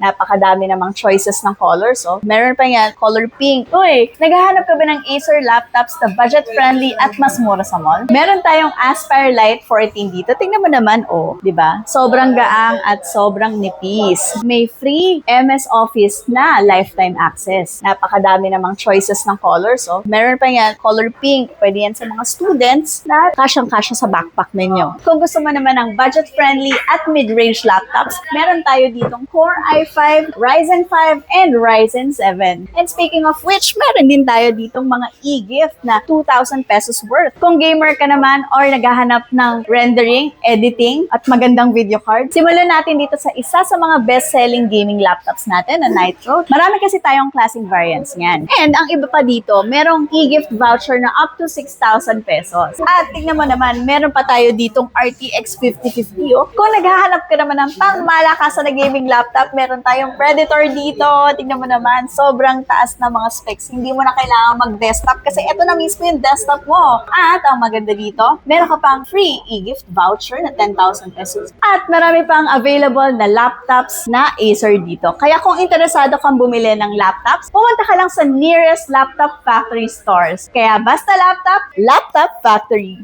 Napakadami namang choices ng colors, oh. Meron pa yan, color pink. Uy, naghahanap ka ba ng Acer laptops na budget-friendly at mas mura sa mall? Meron tayong Aspire Light 14 dito. Tingnan mo naman, oh. ba? Sobrang gaang at sobrang nipis. May free MS Office na lifetime access. Napakadami namang choices ng colors, oh. Meron pa yan, color pink. Pwede yan sa mga students na kasyang-kasya sa backpack ninyo. Kung gusto mo naman ng budget-friendly at mid-range laptops, meron tayo ditong Core i5, Ryzen 5, and Ryzen 7. And speaking of which, meron din tayo ditong mga e-gift na 2,000 pesos worth. Kung gamer ka naman or naghahanap ng rendering, editing, at magandang video card, simulan natin dito sa isa sa mga best-selling gaming laptops natin na Nitro. Marami kasi tayong klaseng variants niyan. And ang iba pa dito, merong e-gift voucher na up to 6,000 pesos. At tingnan mo naman, meron pa tayo ditong RTX 5050. Oh. Kung naghahanap ka naman ng pang malakasan na gaming laptop, meron tayong Predator dito. Tingnan mo naman, sobrang taas na mga specs. Hindi mo na kailangan mag-desktop kasi ito na mismo yung desktop mo. At ang maganda dito, meron ka pang free e-gift voucher na 10,000 pesos. At marami pang available na laptops na Acer dito. Kaya kung interesado kang bumili ng laptops, pumunta ka lang sa nearest laptop factory stores. Kaya basta laptop, laptop factory.